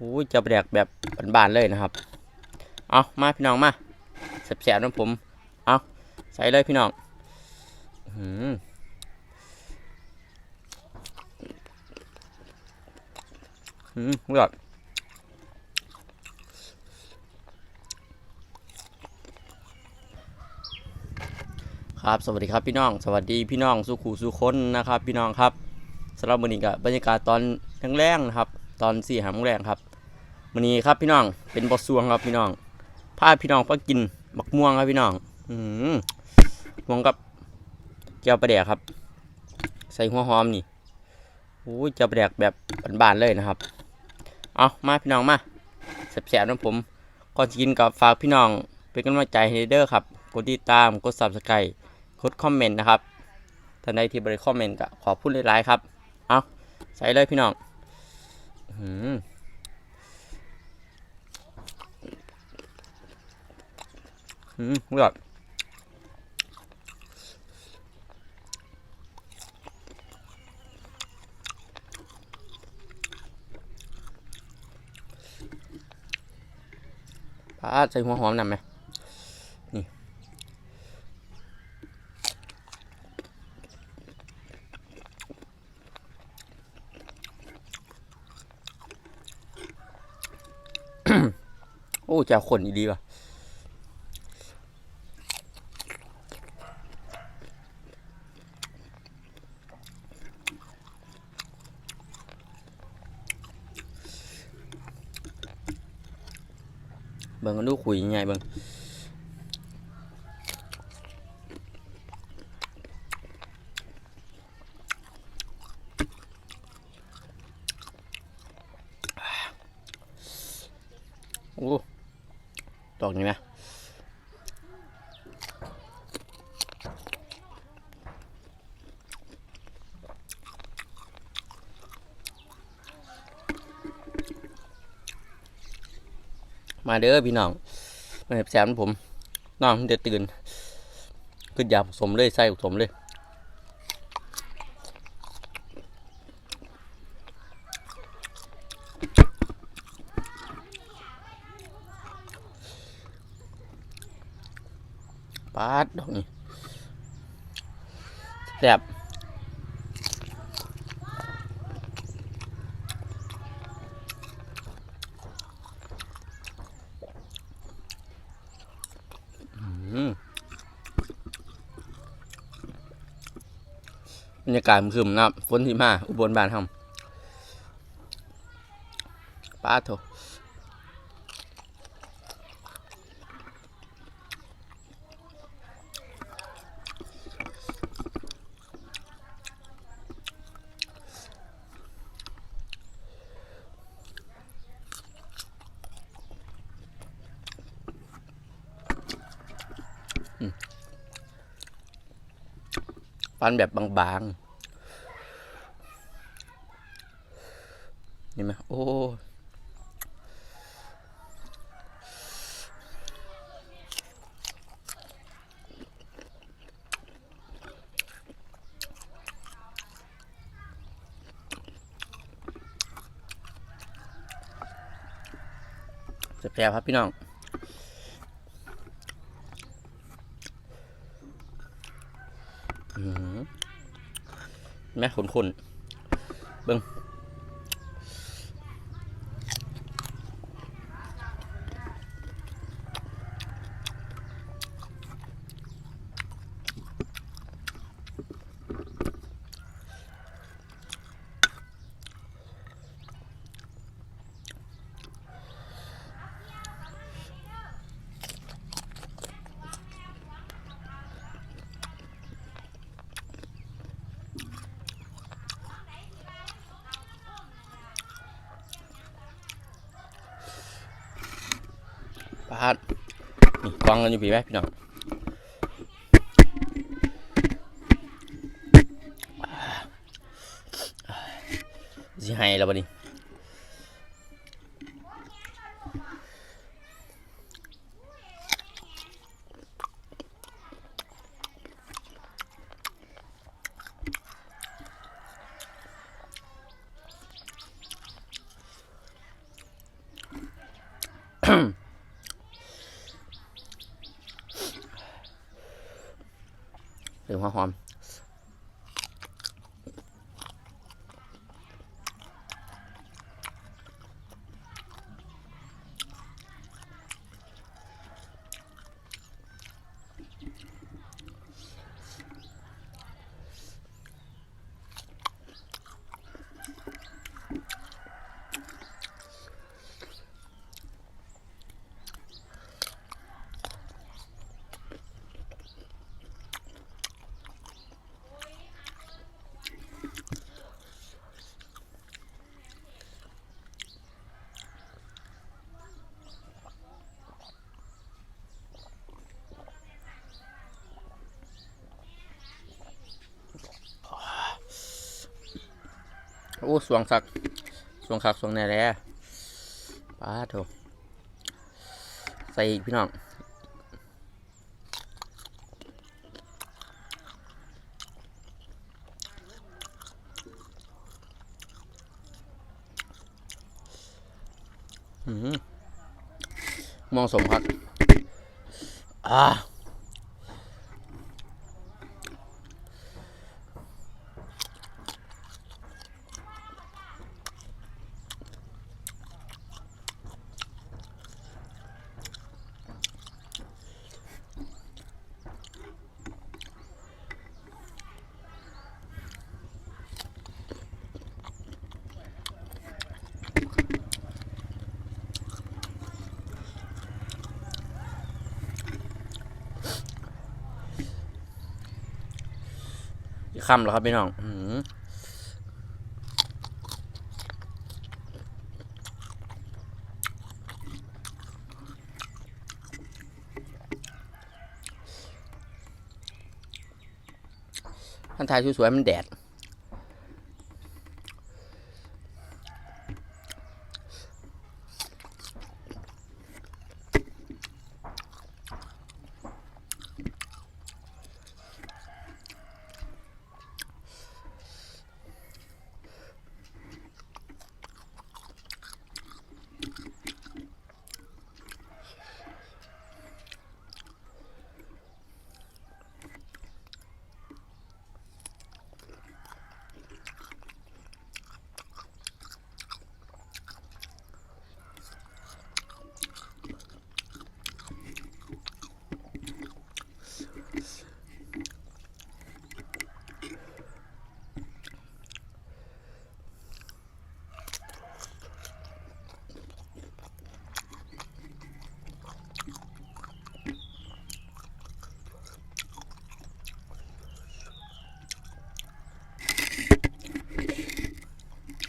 โอ้จะแดกแบบบานๆเลยนะครับ เอามาพี่น้องมาแสบๆนะผม เอาใส่เลยพี่น้องอื้อหืมอืมเลือดครับสวัสดีครับพี่น้อง สวัสดีพี่น้องสุขูสุคนนะครับ พี่น้องครับสำหรับมื้อนี้ก็บรรยากาศตอนแรงๆนะครับ ตอนสี่หามแรงครับ มื้อนี้ครับพี่น้อง เป็นบอสวงครับพี่น้องพาพี่น้องไปกินบักม่วงครับพี่น้อง อืมม่วงกับแก้วปลาแดกครับ ใส่หัวหอมนี่โอ้ยแก้วปลาแดกแบบบานๆเลยนะครับ เอามาพี่น้องมาแสบๆนะผมก่อนจะกินกับฝากพี่น้องเป็นกำลังใจให้เด้อครับ กดติดตาม กด subscribe กดคอมเมนต์นะครับท่านใดที่บริคอมเมนต์ก็ขอพูดหลายๆครับ เอาใส่เลยพี่น้อง อื้อ อืมเลือดปลาใส่หัวหอมนำไหมนี่โอ้จวขนอีดีว่ะ เบิ่งกันดูคุยยังไงเบิ่งโอ้ตอกนี่ไหม มาเด้อพี่น้องมาแสบๆผมน้องเดือตื่นขึ้นยาผสมเลยใส่ผสมเลยปาดดอกนี่แซ่บอืม บรรยากาศมันคืมนะครับฝนที่มาอุบลบ้านทำป้าโถ ฟันแบบบางๆเห็นไหมโอ้แซ่บครับพี่น้อง อืม แม่ขนขนเบิ้ง ปาดนี่กวางกันอยู่พี่ไหมพี่น้องสิให้แล้วบัดนี้ ถึงหั อมโอ้สวงคักสวงคักสวงแน่แล้ป้าโถใส่อีกพี่น้องอืมมองสมครับอ่า คำแล้วครับพี่น้องอืท่านทายสวยๆมันแดด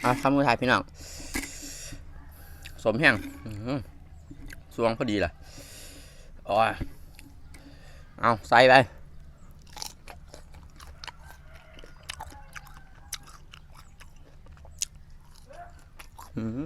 อะทำมือถ่ายพี่น้องสมแห้งสวงพอดีล่ะโอ้ยเอาใส่ไปอืม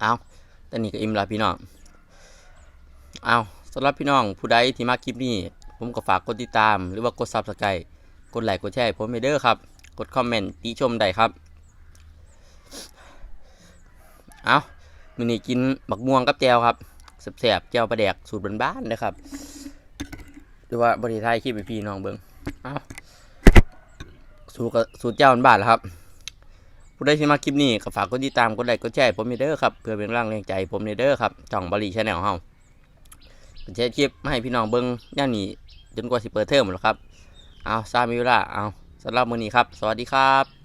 เอาตอนนี้ก็อิ่มแล้วพี่น้องเอาสำหรับพี่น้องผู้ใดที่มาคลิปนี้ ผมก็ฝากกดติดตาม หรือว่ากดซับสไครต์กดไลค์กดแชร์ผมไปเด้อครับ กดคอมเมนต์ติชมได้ครับ เอามื้อนี้กินบักม่วงกับแจวครับแซ่บๆแจวปลาแดกสูตรบ้านๆนะครับหรือว่าบริไทยคลิปไปพี่น้องเบิ่งเอาสูตรก็สูตรเจ้าบ้านๆแหละครับ ผู้ใดที่มาคลิปนี้ก็ฝากกดติดตามกดไลค์กดแชร์ผมเด้อครับเพื่อเป็นร่างแรงใจผมเด้อครับจ่องบริชแนลเฮาแชร์คลิปมาให้พี่น้องเบิ้งย่านี้จนกว่าสิเปิดเทอมหรอกครับเอาซามีเวลาเอาสำหรับมื้อนี้ครับ สวัสดีครับ